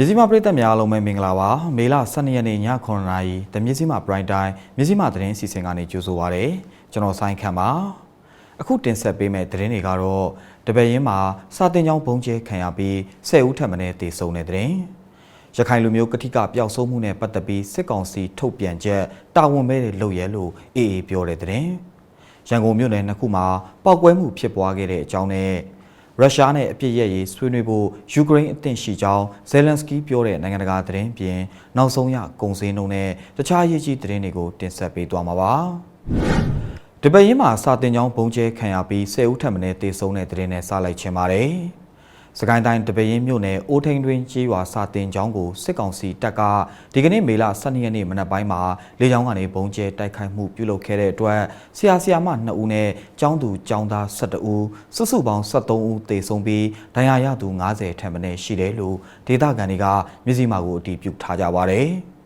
မြစည်းမပရိသတ်များအားလုံးပဲမင်္ဂလာပါမေလ12ရက်နေ့ည9:00နာရီတမြစည်းမ Prime Time မြစည်းမသတင်းစီစဉ်ကနေကြိုဆိုပါရစေကျွန်တော်ဆိုင်ခန့်ပါအခုတင်ဆက်ပေးမယ့်သတင်းတွေကတော့တပည့်ရင်းမှာစာတင်ကြောင်းဘုံကျဲခံရပြီး10ဦးထပ်မံတည်ဆုံတဲ့သတင်းရခိုင်လူမျိုးကတိကပျောက်ဆုံးမှုနဲ့ပတ်သက်ပြီးစစ်ကောင်စီထုတ်ပြန်ချက်တာဝန်မဲ့တဲ့လုပ်ရဲလို့အေးအေးပြောတဲ့သတင်းရန်ကုန်မြို့နယ်နှစ်ခုမှာပောက်ကွဲမှုဖြစ်ပွားခဲ့တဲ့အကြောင်းနဲ့ ရုရှားနဲ့အပြစ်ရရေးဆွေးနွေးဖို့ယူကရိန်းအသင့်ရှိကြောင်းဇယ်လန်စကီးပြောတဲ့နိုင်ငံတကာသတင်းပြင်နောက်ဆုံးရကုန်စည်နှုန်းနဲ့တခြားအရေးကြီးသတင်းတွေကိုတင်ဆက်ပေးသွားမှာပါ။ဒီပတ်ရင်းမှာစာတင်ကြောင်းဘုံကျဲခံရပြီး10ဦးထပ်မံတေဆုံးတဲ့သတင်းနဲ့စလိုက်ချင်ပါတယ်။ စကိုင်းတိုင်းတပရင်မြို့နယ်အိုးထိန်တွင်ကြေးရွာစာတင်ကျောင်းကိုစစ်ကောင်စီတပ်ကဒီကနေ့မေလ12ရက်နေ့မနက်ပိုင်းမှာလေကြောင်းကနေဘုံကျဲတိုက်ခိုက်မှုပြုလုပ်ခဲ့တဲ့အတွက်ဆရာဆရာမ2ဦးနဲ့ကျောင်းသူကျောင်းသား12ဦးစုစုပေါင်း73ဦးသေဆုံးပြီးဒဏ်ရာရသူ90ထက်မနည်းရှိတယ်လို့ဒေသခံတွေကမျက်စိမှောက်ကိုအတည်ပြုထားကြပါတယ်။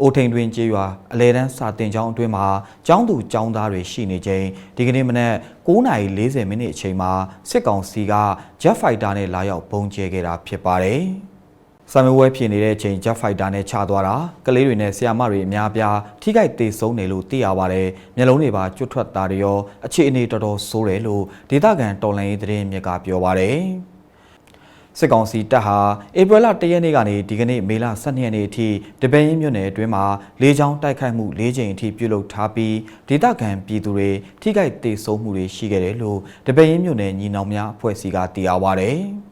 အိုထိန်တွင်ကျေးရွာအလဲတန်းစာတင်ကျောင်းအတွင်းမှာကျောင်းသူကျောင်းသားတွေရှိနေချိန်ဒီကနေ့မနက်9:40မိနစ်အချိန်မှာစစ်ကောင်စီက Jet Fighter နဲ့လာရောက်ပုံကျဲခဲ့တာဖြစ်ပါတယ်။ဆမ်မဝဲဖြစ်နေတဲ့အချိန် Jet Fighter နဲ့ချသွားတာကလေးတွေနဲ့ဆရာမတွေအများပြားထိခိုက်ဒေဆုံးတယ်လို့သိရပါတယ်။မျက်လုံးတွေပါကျွတ်ထွက်တာတွေရောအခြေအနေတော်တော်ဆိုးတယ်လို့ဒေသခံတော်လှန်ရေးသတင်းမြစ်ကပြောပါတယ်။ စစ်ကောင်စီတပ်ဟာဧပြီလ၁ရက်နေ့ကနေဒီကနေ့မေလ12ရက်နေ့အထိတပင်းရင်းမြို့နယ်အတွင်းမှာလေကြောင်းတိုက်ခိုက်မှု၄ကြိမ်အထိပြုလုပ်ထားပြီးဒေသခံပြည်သူတွေထိခိုက်ဒေဆုံးမှုတွေရှိခဲ့တယ်လို့တပင်းရင်းမြို့နယ်ညီနောင်များအဖွဲ့အစည်းကသိရပါဗျ။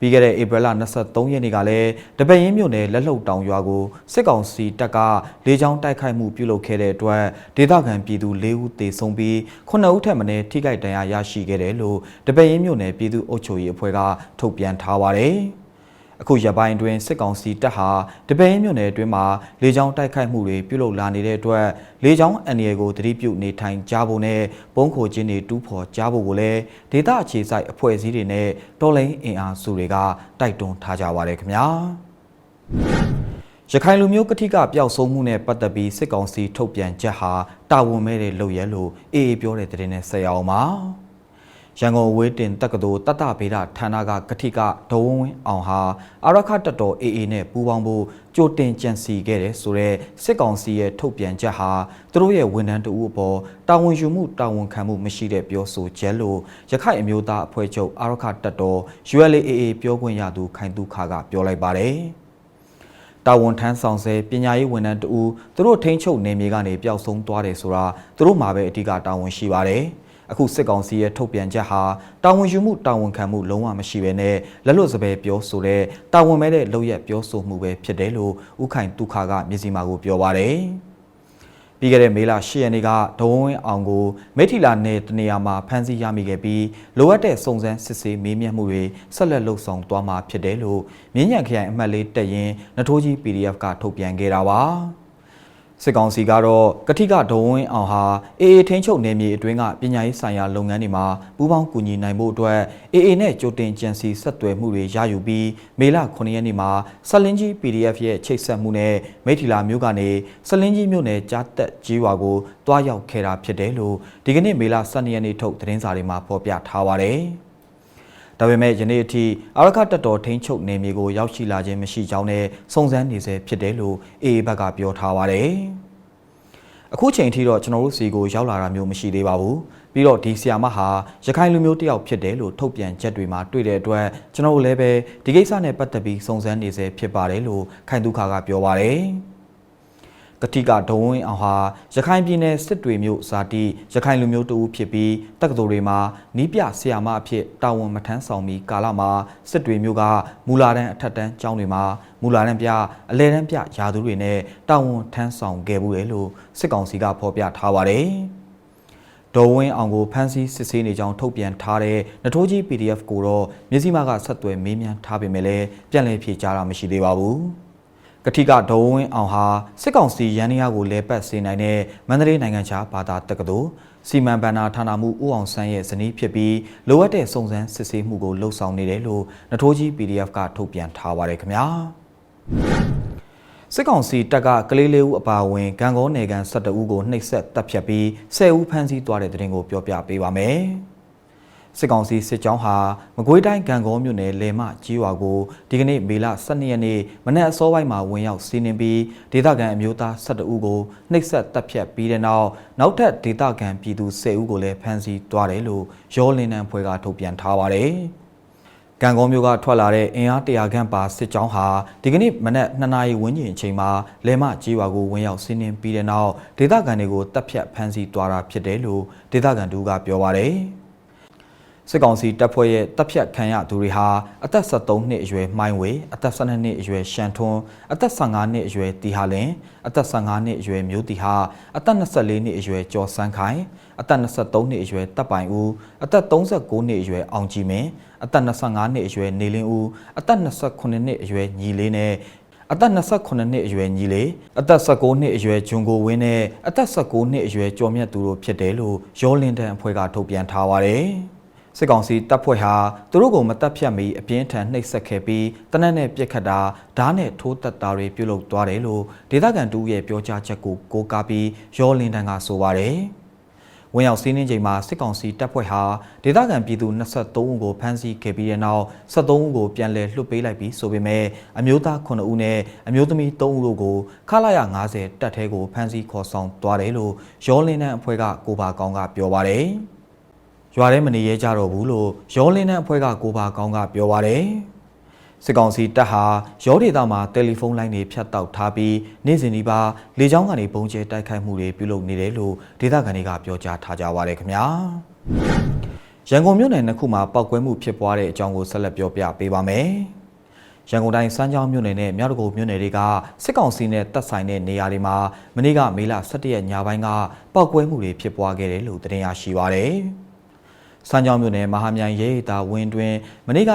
ပြီးခဲ့တဲ့ဧပြီလ23ရက်နေ့ကလည်းတပရင်မြို့နယ်လက်လှုပ်တောင်ရွာကိုစစ်ကောင်စီတပ်ကလေကြောင်းတိုက်ခိုက်မှုပြုလုပ်ခဲ့တဲ့အတွက်ဒေသခံပြည်သူ၄ဦးသေဆုံးပြီး9ဦးထက်မနည်းထိခိုက်ဒဏ်ရာရရှိခဲ့တယ်လို့တပရင်မြို့နယ်ပြည်သူ့အုပ်ချုပ်ရေးအဖွဲ့ကထုတ်ပြန်ထားပါတယ်။ အခုရပိုင်းအတွင်းစစ်ကောင်စီတပ်ဟာတပင်းမြို့နယ်အတွင်းမှာလေကြောင်းတိုက်ခိုက်မှုတွေပြုလုပ်လာနေတဲ့အတွက်လေကြောင်းအန်ရီကိုတတိပြုနေထိုင်ကြဖို့နဲ့ပုံခိုခြင်းတွေတူးဖော်ကြဖို့ကိုလည်းဒေသအခြေစိုက်အဖွဲ့အစည်းတွေနဲ့တော်လိုင်းအင်အားစုတွေကတိုက်တွန်းထားကြပါတယ်ခင်ဗျာရခိုင်လူမျိုးကတိကပျောက်ဆုံးမှုနဲ့ပတ်သက်ပြီးစစ်ကောင်စီထုတ်ပြန်ချက်ဟာတာဝန်မဲ့တဲ့လုပ်ရဲလို့အေးအေးပြောတဲ့တဲ့နဲ့ဆက်ရအောင်ပါ ရန်ကုန်ဝေးတင်တက္ကသိုလ်တတဗေဒဌာနကကတိကဒုံဝင်းအောင်ဟာအာရခတတော် AA နဲ့ပူးပေါင်းဖို့ကြိုတင်ကြံစီခဲ့တယ်ဆိုတော့စစ်ကောင်စီရဲ့ထုတ်ပြန်ချက်ဟာသူတို့ရဲ့ဝန်ထမ်းတဦးအပေါ်တာဝန်ယူမှုတာဝန်ခံမှုမရှိတဲ့ပြောဆိုချက်လို့ရခိုင်အမျိုးသားအဖွဲ့ချုပ်အာရခတတော် ULAA ပြောခွင့်ရသူခိုင်သူခါကပြောလိုက်ပါတယ်တာဝန်ထမ်းဆောင်ဆဲပညာရေးဝန်ထမ်းတဦးသူတို့ထိန်းချုပ်နေမြေကနေပျောက်ဆုံးသွားတယ်ဆိုတာသူတို့မှာပဲအဓိကတာဝန်ရှိပါတယ်။ အခုစစ်ကောင်စီရဲ့ထုတ်ပြန်ချက်ဟာတာဝန်ယူမှုတာဝန်ခံမှုလုံးဝမရှိဘဲနဲ့လက်လွတ်စပယ်ပြောဆိုတဲ့တာဝန်မဲ့တဲ့လုပ်ရက်ပြောဆိုမှုပဲဖြစ်တယ်လို့ဥခိုင်ဒုက္ခကမျက်စိမှကိုပြောပါတယ်ပြီးခဲ့တဲ့မေလ10ရက်နေ့ကဒုံဝင်းအောင်ကိုမိထီလာနယ်တနေရာမှာဖမ်းဆီးရမိခဲ့ပြီးလိုအပ်တဲ့စုံစမ်းစစ်ဆေးမေးမြန်းမှုတွေဆက်လက်လှုပ်ဆောင်သွားမှာဖြစ်တယ်လို့မြင်းညံခရိုင်အမှတ်လေးတက်ရင်နထိုးကြီး PDF ကထုတ်ပြန်ခဲ့တာပါ။ စစ်ကောင်စီကတော့ကတိကဒုံဝင်းအောင်ဟာအေအေထင်းချုပ်နယ်မြေအတွင်းကပညာရေးဆိုင်ရာလုပ်ငန်းတွေမှာပူးပေါင်းကူညီနိုင်ဖို့အတွက်အေအေနဲ့ကြိုတင်ကြံစီဆက်သွယ်မှုတွေရယူပြီးမေလ9ရက်နေ့မှာဆက်လင်းကြီး PDF ရဲ့ချိတ်ဆက်မှုနဲ့မိထီလာမြို့ကနေဆက်လင်းကြီးမြို့နယ်ကြားတက်ကြီးဝါကိုတွားရောက်ခဲ့တာဖြစ်တယ်လို့ဒီကနေ့မေလ12ရက်နေ့ထုတ်သတင်းစာတွေမှာဖော်ပြထားပါတယ်။ ဒါပေမဲ့ယနေ့အထိအာရခတက်တော်ထိန်းချုပ်နေမြေကိုရောက်ရှိလာခြင်းမရှိကြောင်းနဲ့စုံစမ်းနေဆဲဖြစ်တယ်လို့အေအေဘက်ကပြောထားပါတယ်။အခုချိန်ထိတော့ကျွန်တော်တို့စီကိုရောက်လာတာမျိုးမရှိသေးပါဘူး။ပြီးတော့ဒီဆီယာမဟာရခိုင်လူမျိုးတယောက်ဖြစ်တယ်လို့ထုတ်ပြန်ချက်တွေမှာတွေ့တဲ့အတွက်ကျွန်တော်တို့လည်းပဲဒီကိစ္စနဲ့ပတ်သက်ပြီးစုံစမ်းနေဆဲဖြစ်ပါတယ်လို့ခိုင်သူခါကပြောပါတယ်။ ကတိကဒုံဝင်းအောင်ဟာရခိုင်ပြည်နယ်စစ်တွေမြို့ဇာတိရခိုင်လူမျိုးတဦးဖြစ်ပြီးတက္ကသိုလ်တွေမှာနီးပြဆရာမအဖြစ်တာဝန်မထမ်းဆောင်ပြီးကာလမှာစစ်တွေမြို့ကမူလာတန်းအထက်တန်းကျောင်းတွေမှာမူလာတန်းပြအလဲတန်းပြယာသူတွေနဲ့တာဝန်ထမ်းဆောင်ခဲ့မှုတယ်လို့စစ်ကောင်စီကဖော်ပြထားပါတယ်။ဒေါ်ဝင်းအောင်ကိုဖမ်းဆီးစစ်ဆေးနေကြောင်းထုတ်ပြန်ထားတဲ့နထိုးကြီး PDF ကိုတော့မြစည်းမကဆက်သွယ်မေးမြန်းထားပေမဲ့လည်းပြန်လည်ဖြေကြားတာမရှိသေးပါဘူး။ ကတိကဒုံဝင်းအောင်ဟာစစ်ကောင်စီရန်နီယာကိုလဲပတ်စေနိုင်တဲ့မန္တလေးနိုင်ငံခြားဘာသာတက္ကသိုလ်စီမံဘဏ္ဍာဌာနမှုဦးအောင်ဆန်းရဲ့ဇနီးဖြစ်ပြီးလိုအပ်တဲ့စုံစမ်းစစ်ဆေးမှုကိုလှုပ်ဆောင်နေတယ်လို့နထိုးကြီး PDF ကထုတ်ပြန်ထားပါတယ်ခင်ဗျာစစ်ကောင်စီတပ်ကကလေးလေးဦးအပါအဝင်ဂံကောနယ်ကန်12ဦးကိုနှိပ်စက်တပ်ဖြတ်ပြီး10ဦးဖမ်းဆီးသွားတဲ့တဲ့တင်ကိုပြောပြပေးပါမယ် စစ်ကောင်စီစစ်ကြောင်းဟာမကွေးတိုင်းကံကောမြို့နယ်လေမကြီးရွာကိုဒီကနေ့မေလ12ရက်နေ့မနက်အစောပိုင်းမှာဝင်ရောက်စီးနင်းပြီးဒေသခံအမျိုးသား12ဦးကိုနှိပ်စက်တပ်ဖြတ်ပြီးတဲ့နောက်နောက်ထပ်ဒေသခံပြည်သူ10ဦးကိုလည်းဖမ်းဆီးသွားတယ်လို့ရောလင်းနန်းဖွဲ့ကထုတ်ပြန်ထားပါတယ်။ကံကောမျိုးကထွက်လာတဲ့အင်အားတရာခန့်ပါစစ်ကြောင်းဟာဒီကနေ့မနက်2နာရီဝန်းကျင်အချိန်မှာလဲမကြီးရွာကိုဝင်ရောက်စီးနင်းပြီးတဲ့နောက်ဒေသခံတွေကိုတပ်ဖြတ်ဖမ်းဆီးသွားတာဖြစ်တယ်လို့ဒေသခံတူကပြောပါတယ်။ စစ်ကောင်စီတပ်ဖွဲ့ရဲ့တပ်ဖြတ်ခံရသူတွေဟာအသက်73နှစ်အရွယ်မှိုင်းဝေအသက်12နှစ်အရွယ်ရှန်ထွန်းအသက်15နှစ်အရွယ်တီဟာလင်အသက်15နှစ်အရွယ်မျိုးတီဟာအသက်24နှစ်အရွယ်ကျော်စန်းခိုင်အသက်23နှစ်အရွယ်တပ်ပိုင်ဦးအသက်39နှစ်အရွယ်အောင်ကြည်မင်းအသက်25နှစ်အရွယ်နေလင်းဦးအသက်28နှစ်အရွယ်ညီလေးနဲ့အသက်28နှစ်အရွယ်ညီလေးအသက်19နှစ်အရွယ်ဂျွန်ကိုဝင်းနဲ့အသက်19နှစ်အရွယ်ကျော်မြတ်သူတို့ဖြစ်တယ်လို့ရောလင်းတန်အဖွဲ့ကထုတ်ပြန်ထားပါတယ်။ စစ်ကောင်စီတပ်ဖွဲ့ဟာသူတို့ကိုမတပ်ဖြတ်မီအပြင်းထန်နှိပ်စက်ခဲ့ပြီးတနက်နဲ့ပြစ်ခတ်တာဓားနဲ့ထိုးတက်တာတွေပြုလုပ်သွားတယ်လို့ဒေသခံတူရဲ့ပြောကြားချက်ကိုကိုးကားပြီးရောလင်းတန်ကဆိုပါတယ်။ဝင်ရောက်စီးနှင်းချိန်မှာစစ်ကောင်စီတပ်ဖွဲ့ဟာဒေသခံပြည်သူ23ဦးကိုဖမ်းဆီးခဲ့ပြီးတဲ့နောက်73ဦးကိုပြန်လည်လွှတ်ပေးလိုက်ပြီးဆိုပေမဲ့အမျိုးသား9ဦးနဲ့အမျိုးသမီး3ဦးတို့ကိုခလာရ90တပ်ထဲကိုဖမ်းဆီးခေါ်ဆောင်သွားတယ်လို့ရောလင်းတန်းအဖွဲ့ကကိုပါကောင်းကပြောပါတယ်။ ရွာထဲမနေရဲကြတော့ဘူးလို့ရောလင်းတန်းအဖွဲ့ကကိုပါကောင်းကပြောပါတယ်။စစ်ကောင်စီတပ်ဟာရောဒေသမှာတယ်လီဖုန်းလိုင်းတွေဖြတ်တောက်ထားပြီးနေ့စဉ်ဒီပါလေကြောင်းကနေပုံကျဲတိုက်ခိုက်မှုတွေပြုလုပ်နေတယ်လို့ဒေသခံတွေကပြောကြားထားကြပါရခင်ဗျာ။ရန်ကုန်မြို့နယ်နှစ်ခုမှာပောက်ကွဲမှုဖြစ်ပွားတဲ့အကြောင်းကိုဆက်လက်ပြောပြပေးပါမယ်။ရန်ကုန်တိုင်းစမ်းချောင်းမြို့နယ်နဲ့မြောက်တကူမြို့နယ်တွေကစစ်ကောင်စီနဲ့တပ်ဆိုင်တဲ့နေရာတွေမှာမနေ့ကမေလ17ရက်ညပိုင်းကပောက်ကွဲမှုတွေဖြစ်ပွားခဲ့တယ်လို့သတင်းရရှိပါရယ်။ စမ်းကြောင်းမြို့နယ်မဟာမြိုင်ရဲရတာဝင်းတွင်မနေ့ကည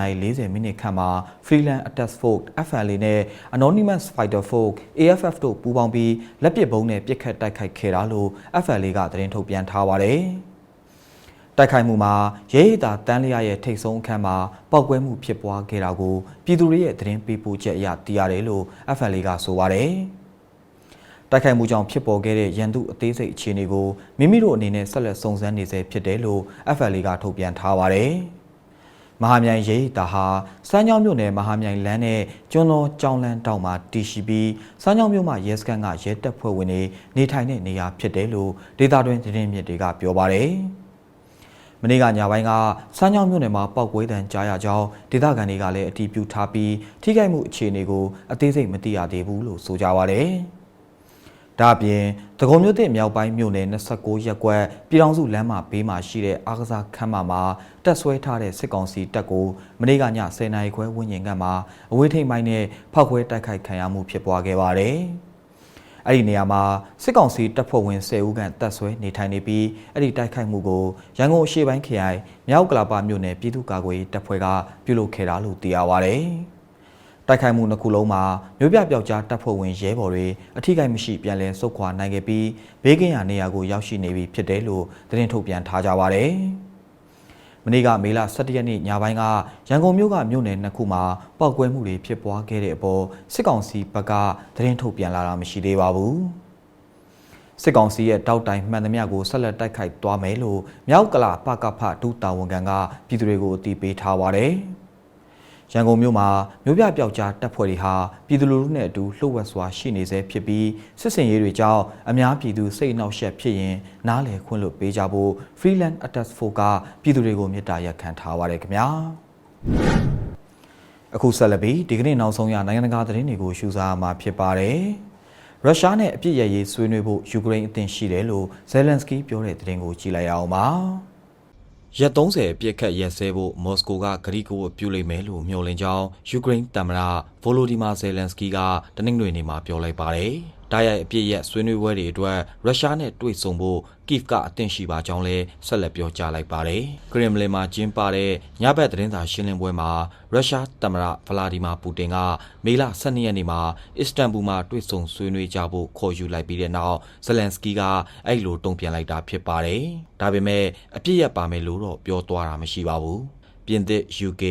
8:40မိနစ်ခန့်မှာ Freeland Attack Force FLA နဲ့ Anonymous Fighter Force AFF တို့ပူးပေါင်းပြီးလက်ပစ်ဗုံးနဲ့ပစ်ခတ်တိုက်ခိုက်ခဲ့တာလို့ FLA ကသတင်းထုတ်ပြန်ထားပါတယ်။တိုက်ခိုက်မှုမှာရဲရတာတန်းလျရဲ့ထိတ်ဆုံးအခန်းမှာပောက်ကွဲမှုဖြစ်ပွားခဲ့တာကိုပြည်သူတွေရဲ့သတင်းပေးပို့ချက်အရသိရတယ်လို့ FLA ကဆိုပါတယ်။ တိုက်ခိုက်မှုကြောင့်ဖြစ်ပေါ်ခဲ့တဲ့ရန်သူအသေးစိတ်အခြေအနေကိုမိမိတို့အနေနဲ့ဆက်လက်စုံစမ်းနေဆဲဖြစ်တယ်လို့ FLA ကထုတ်ပြန်ထားပါတယ်။မဟာမြိုင်ရေးတာဟာစမ်းချောင်းမြို့နယ်မဟာမြိုင်လမ်းနဲ့ကျွန်းတော်ကြောင်လန်းတောင်မှာတည်ရှိပြီးစမ်းချောင်းမြို့မှာရဲစခန်းကရဲတပ်ဖွဲ့ဝင်တွေနေထိုင်တဲ့နေရာဖြစ်တယ်လို့ဒေတာတွင်သတင်းမြစ်တွေကပြောပါတယ်။မနေ့ကညပိုင်းကစမ်းချောင်းမြို့နယ်မှာပောက်ကွဲတံကြားရကြောင်းဒေသခံတွေကလည်းအတည်ပြုထားပြီးထိခိုက်မှုအခြေအနေကိုအသေးစိတ်မသိရသေးဘူးလို့ဆိုကြပါဗျ။ ဒါအပြင်တကုံမြို့သစ်မြောက်ပိုင်းမြို့နယ်29ရပ်ကွက်ပြည်ထောင်စုလမ်းမဘေးမှာရှိတဲ့အားကစားခန်းမမှာတက်ဆွဲထားတဲ့စစ်ကောင်စီတပ်ကိုမနေ့ကည10နာရီခွဲဝန်းကျင်ကမှအဝေးထိပ်ပိုင်းနဲ့ဖောက်ခွဲတိုက်ခိုက်ခံရမှုဖြစ်ပွားခဲ့ပါတယ်။အဲ့ဒီနေရာမှာစစ်ကောင်စီတပ်ဖွဲ့ဝင်10ဦးခန့်တပ်ဆွဲနေထိုင်နေပြီးအဲ့ဒီတိုက်ခိုက်မှုကိုရန်ကုန်အရှေ့ပိုင်းခရိုင်မြောက်ကလာပါမြို့နယ်ပြည်သူ့ကာကွယ်ရေးတပ်ဖွဲ့ကပြုလုပ်ခဲ့တာလို့သိရပါဗျ။ တိုက်ခိုက်မှုနှစ်ခုလုံးမှာမြို့ပြပျောက်ကြားတပ်ဖွဲ့ဝင်ရဲဘော်တွေအထိကိမရှိပြန်လည်ဆုတ်ခွာနိုင်ခဲ့ပြီးဘေးကင်းရာနေရာကိုရောက်ရှိနေပြီဖြစ်တယ်လို့သတင်းထုတ်ပြန်ထားကြပါဗျ။မနေ့ကမေလ17ရက်နေ့ညပိုင်းကရန်ကုန်မြို့ကမြို့နယ်နှစ်ခုမှာပောက်ကွဲမှုတွေဖြစ်ပွားခဲ့တဲ့အပေါ်စစ်ကောင်စီဘက်ကသတင်းထုတ်ပြန်လာတာမရှိသေးပါဘူး။စစ်ကောင်စီရဲ့တောက်တိုင်မှန်သမျှကိုဆက်လက်တိုက်ခိုက်သွားမယ်လို့မြောက်ကလာပကဖဒုတာဝန်ခံကပြည်သူတွေကိုအသိပေးထားပါတယ်။ ရန်ကုန်မြို့မှာမြို့ပြပျောက်ကြားတပ်ဖွဲ့တွေဟာပြည်သူလူထုနဲ့အတူလှုပ်ဝက်စွာရှိနေစေဖြစ်ပြီးစစ်စင်ရေးတွေကြောင့်အများပြည်သူစိတ်နှောက်ယှက်ဖြစ်ရင်နားလည်ခွင့်လွှတ်ပေးကြဖို့ Freeland Attack Force ကပြည်သူတွေကိုမေတ္တာရပ်ခံထားပါတယ်ခင်ဗျာအခုဆက်လက်ပြီးဒီကနေ့နောက်ဆုံးရနိုင်ငံတကာသတင်းတွေကိုရှုစားမှာဖြစ်ပါတယ်ရုရှားနဲ့အပြစ်ရရေးဆွေးနွေးဖို့ယူကရိန်းအသင့်ရှိတယ်လို့ဇယ်လန်စကီပြောတဲ့သတင်းကိုကြည့်လိုက်ရအောင်ပါ။ ရက်30ပြစ်ခတ်ရက်စဲဖို့မော်စကိုကဂရိကဝတ်ပြုလိုက်မယ်လို့မျှော်လင့်ကြောင်းယူကရိန်းသမ္မတ ဗိုလိုဒီမာဇယ်လန်စကီကတနင်္ဂနွေနေ့မှာပြောလိုက်ပါတယ်။။တိုက်ရိုက်အပြစ်ရက်ဆွေးနွေးပွဲတွေအတွက်ရုရှားနဲ့တွေ့ဆုံဖို့ကိဗ်ကအသင့်ရှိပါကြောင်းလည်းဆက်လက်ပြောကြားလိုက်ပါတယ်။ကရင်မလင်မှာကျင်းပတဲ့ညဘက်သတင်းစာရှင်းလင်းပွဲမှာရုရှားသမ္မတဗလာဒီမာပူတင်ကမေလ12ရက်နေ့မှာအစ္စတန်ဘူမှာတွေ့ဆုံဆွေးနွေးကြဖို့ခေါ်ယူလိုက်ပြီးတဲ့နောက်ဇလန်စကီကအဲ့လိုတုံ့ပြန်လိုက်တာဖြစ်ပါတယ်။ဒါပေမဲ့အပြစ်ရက်ပါမယ်လို့တော့ပြောသွားတာမရှိပါဘူး။ ပြင်သစ် UK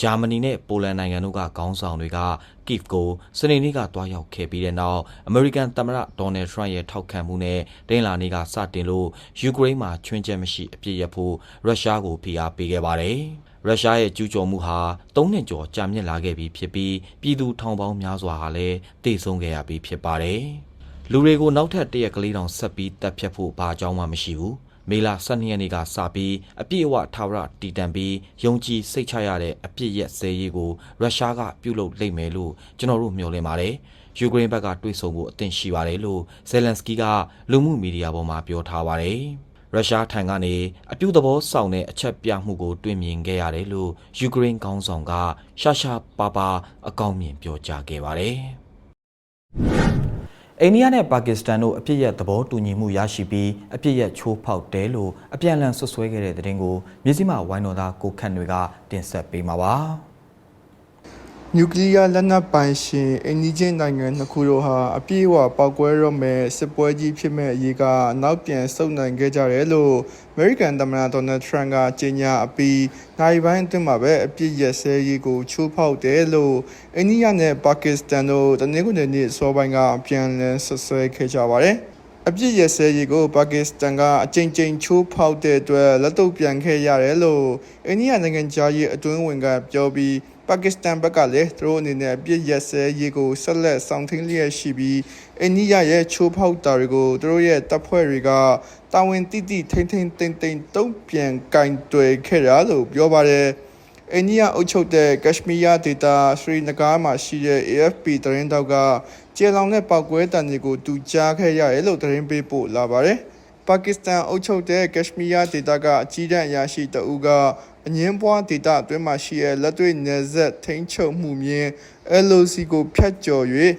ဂျာမနီနဲ့ပိုလန်နိုင်ငံတို့ကခေါင်းဆောင်တွေက Kiev ကိုစနေနေ့ကတွားရောက်ခဲ့ပြီးတဲ့နောက်အမေရိကန်သမ္မတဒေါ်နယ်ထရန့်ရဲ့ထောက်ခံမှုနဲ့တင်းလာနေ့ကစတင်လို့ယူကရိန်းမှာချွင်းချက်မရှိအပြစ်ရဖို့ရုရှားကိုဖိအားပေးခဲ့ပါတယ်။ရုရှားရဲ့ကျူးကျော်မှုဟာ၃နှစ်ကျော်ကြာမြင့်လာခဲ့ပြီဖြစ်ပြီးပြည်သူထောင်ပေါင်းများစွာဟာလည်းတိတ်ဆုံးခဲ့ရပြီးဖြစ်ပါတယ်။လူတွေကိုနောက်ထပ်တရက်ကလေးတောင်ဆက်ပြီးတပ်ဖြတ်ဖို့ဘာအကြောင်းမှမရှိဘူး။ မေလာ12ရက်နေ့ကစပြီးအပြည့်အဝထာဝရတည်တံပြီးယုံကြည်စိတ်ချရတဲ့အပြည့်ရက်စဲရေးကိုရုရှားကပြုလုပ်လိမ့်မယ်လို့ကျွန်တော်တို့မျှော်လင့်ပါတယ်။ယူကရိန်းဘက်ကတွေးဆုံဖို့အသင့်ရှိပါတယ်လို့ဇယ်လန်စကီကလူမှုမီဒီယာပေါ်မှာပြောထားပါတယ်။ရုရှားထံကနေအပြုသဘောဆောင်တဲ့အချက်ပြမှုကိုတွေ့မြင်ခဲ့ရတယ်လို့ယူကရိန်းခေါင်းဆောင်ကရှာရှာပါပါအကောင်းမြင်ပြောကြားခဲ့ပါတယ်။ အိန္ဒိယနဲ့ပါကစ္စတန်တို့အပြစ်ရသဘောတူညီမှုရရှိပြီးအပြစ်ရချိုးဖောက်တယ်လို့အပြန်အလှန်ဆွဆွဲခဲ့တဲ့တဲ့တင်ကိုမြစည်းမဝိုင်းတော်သားကိုခန့်တွေကတင်ဆက်ပေးမှာပါ။ နျူကလ িয়ার လက်နက်ပိုင်ရှင်အိန္ဒိချင်းနိုင်ငံနှစ်ခုတို့ဟာအပြည့်အဝပောက်ကွဲတော့မဲ့စစ်ပွဲကြီးဖြစ်မဲ့အရေးကနောက်ပြန်ဆုတ်နိုင်ခဲ့ကြတယ်လို့ American သမ္မတ Donald Trump ကကြေညာအပြီးနိုင်ပိုင်းအတွင်းမှာပဲအပြည့်ရက်စဲရေးကိုချိုးဖောက်တယ်လို့အိန္ဒိယနဲ့ပါကစ္စတန်တို့တနင်္ဂနွေနေ့စောပိုင်းကပြန်လည်ဆွဆွဲခဲ့ကြပါတယ်အပြစ်ရစဲရီကိုပါကစ္စတန်ကအကြိမ်ကြိမ်ချိုးဖောက်တဲ့အတွက်လက်တော့ပြန်ခဲ့ရတယ်လို့အိန္ဒိယနိုင်ငံသားရေးအတွင်းဝင်ကပြောပြီး ပါကစ္စတန်ဘက်ကလည်းသူတို့အနေနဲ့အပြစ်ရစဲရီကိုဆက်လက်ဆောင်ထင်းလျက်ရှိပြီးအိန္ဒိယရဲ့ချိုးဖောက်တာတွေကိုသူတို့ရဲ့တပ်ဖွဲ့တွေကတာဝန်တိတိထိမ့်ထိမ့်တိမ်တိမ်တုံ့ပြန်ကင်တွယ်ခဲ့တာလို့ပြောပါတယ်အိန္ဒိယအုပ်ချုပ်တဲ့ကက်ရှမီးယားဒေသစရီနဂါမှာရှိတဲ့ AFP သတင်းတောက်ကကျေလောင်တဲ့ပောက်ကွဲတန်တွေကိုတူကြားခဲ့ရတယ်လို့သတင်းပေးပို့လာပါတယ်။ပါကစ္စတန်အုပ်ချုပ်တဲ့ကက်ရှမီးယားဒေသကအကြီးတန်းအရာရှိတအူက အငင်းပွားဒေသအတွင်းမှာရှိတဲ့လက်တွေ့နယ်စပ်ထိန်းချုပ်မှုမြင်း LOC ကိုဖျက်ကျော်၍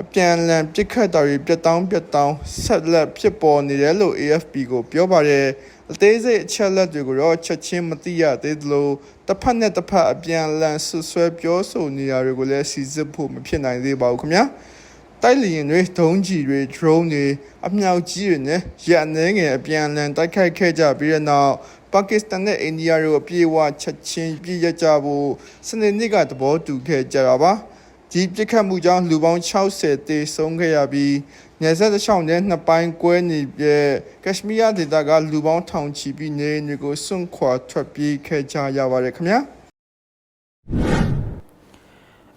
အပြန်အလှန်ပြစ်ခတ်တာတွေပြတ်တောင်းပြတ်တောင်းဆက်လက်ဖြစ်ပေါ်နေတယ်လို့ AFP ကိုပြောပါတယ်။အသေးစိတ်အချက်လက်တွေကိုတော့ချက်ချင်းမသိရသေးသလိုတစ်ဖက်နဲ့တစ်ဖက်အပြန်အလှန်ဆွဆွဲပြောဆိုနေရတွေကိုလည်းစီစစ်ဖို့မဖြစ်နိုင်သေးပါဘူးခင်ဗျာ။တိုက်လျင်တွေဒုံးကြီးတွေ drone တွေအမြောက်ကြီးတွေနဲ့ရန်နေငယ်အပြန်အလှန်တိုက်ခိုက်ခဲ့ကြပြီးတဲ့နောက် ပါကစ္စတန်နဲ့အိန္ဒိယတို့အပြေအဝချက်ချင်းပြည်ရကြဖို့စနေနေ့ကသဘောတူခဲ့ကြတာပါဒီပြစ်ခတ်မှုကြောင့်လူပေါင်း60တေဆုံးခဲ့ရပြီးနယ်စပ်တစ်ချောင်းနဲ့နှစ်ပိုင်းကွဲနေပြဲကက်ရှမီးယားဒေသကလူပေါင်းထောင်ချီပြီးနေအိမ်တွေကိုစွန့်ခွာထွက်ပြေးခဲ့ကြရပါတယ်ခင်ဗျာ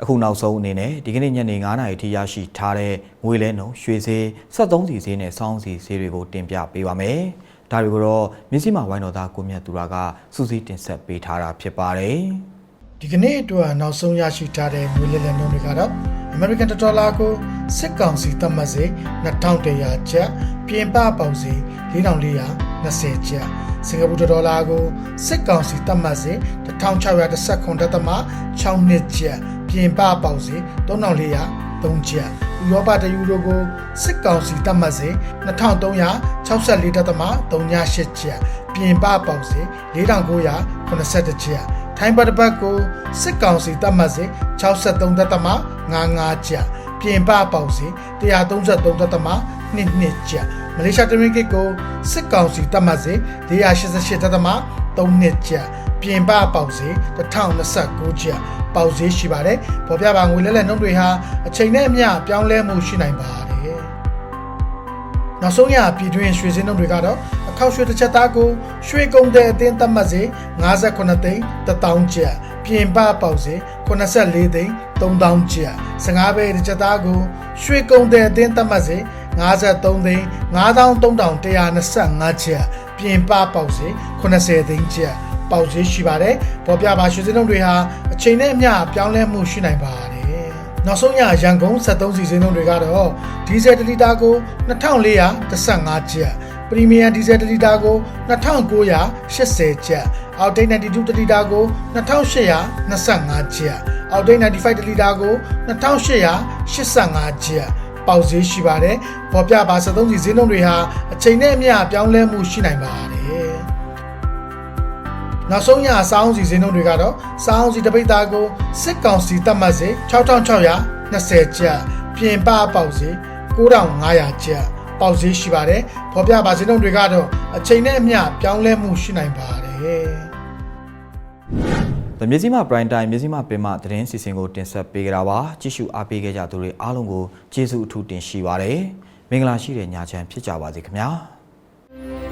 အခုနောက်ဆုံးအနေနဲ့ဒီကနေ့ညနေ9:00နာရီထိရရှိထားတဲ့ငွေလဲနှုန်းရွှေဈေး73စီဈေးနဲ့စောင်းစီဈေးတွေကိုတင်ပြပေးပါမယ်။ ဒါတွေကိုတော့မြစည်းမဝိုင်းတော်သားကိုမြတ်သူရာကစူးစီးတင်ဆက်ပေးထားတာဖြစ်ပါတယ်။ဒီကနေ့အတွက်နောက်ဆုံးရရှိထားတဲ့ငွေလဲလှယ်နှုန်းတွေကတော့ American Dollar ကိုစစ်ကောင်စီသတ်မှတ်စေ2100ကျပ်ပြင်ပပေါင်စေ4420ကျပ်စင်ကာပူဒေါ်လာကိုစစ်ကောင်စီသတ်မှတ်စေ1619.62ကျပ်ပြင်ပပေါင်စေ3403ကျပ် ဥရောပတယူရိုကိုစစ်ကောင်စီသတ်မှတ်စေ2364.38ကျပ်ပြင်ပပေါင်စေ4981ကျပ်ထိုင်းဘတ်ဘတ်ကိုစစ်ကောင်စီတပ်မှတ်စေ63.55ကျပ်ပြင်ပပေါက်စေ133.22ကျပ်မလေးရှားတရင်းကစ်ကိုစစ်ကောင်စီတပ်မှတ်စေ188.32ကျ ပ်ပြင်ပပေါက်စေ1029ကျပ်ပေါက်စေရှိပါတယ်ပေါ်ပြပါငွေလဲလဲနှုန်းတွေဟာအချိန်နဲ့အမျှပြောင်းလဲမှုရှိနိုင်ပါတယ်နောက်ဆုံးရပြည်တွင်းရွှေစင်းနှုန်းတွေကတော့အခောက်ရွှေတစ်ချက်သားကိုရွှေကုံတဲ့အသင်းသတ်မှတ်စေ58သိန်း1000ကျပ်ပြင်ပပေါက်စေ84သိန်း3000ကျပ်15ပဲတစ်ချက်သားကိုရွှေကုံတဲ့အသင်းသတ်မှတ်စေ53သိန်း9325ကျပ်ပြင်ပပေါက်စေ80သိန်းကျပ် ပေါက်စေရှိပါတယ်ပေါ်ပြပါရွှေစင်းနှုန်းတွေဟာအချိန်နဲ့အမျှပြောင်းလဲမှုရှိနိုင်ပါတယ်နောက်ဆုံးရရန်ကုန်73စီစဉ်နှုန်းတွေကတော့ဒီဇယ်1လီတာကို2415ကျပ်ပရီမီယံဒီဇယ်1လီတာကို2980ကျပ်အောက်တိတ်92တလီတာကို2825ကျပ်အောက်တိတ်95တလီတာကို2885ကျပ်ပေါက်ဈေးရှိပါတယ်ပေါ်ပြပါ73စီဈေးနှုန်းတွေဟာအချိန်နဲ့အမျှပြောင်းလဲမှုရှိနိုင်ပါတယ် နောက်ဆုံးရစောင်းစီစင်းနှုန်းတွေကတော့စောင်းစီတပိတ်သားကိုစစ်ကောင်စီတပ်မှတ်စေ6620ကျပ်ပြင်ပပေါက်စေ9500ကျပ်ပေါက်စေရှိပါတယ်ဖော်ပြပါစင်းနှုန်းတွေကတော့အချိန်နဲ့အမျှပြောင်းလဲမှုရှိနိုင်ပါတယ်။မြစည်းမပရိုင်တိုင်းမြစည်းမပင်မသတင်းစီစဉ်ကိုတင်ဆက်ပေးကြတာပါ။ကြည့်ရှုအားပေးခဲ့ကြသူတွေအားလုံးကိုကျေးဇူးအထူးတင်ရှိပါတယ်။မင်္ဂလာရှိတဲ့ညချမ်းဖြစ်ကြပါစေခင်ဗျာ။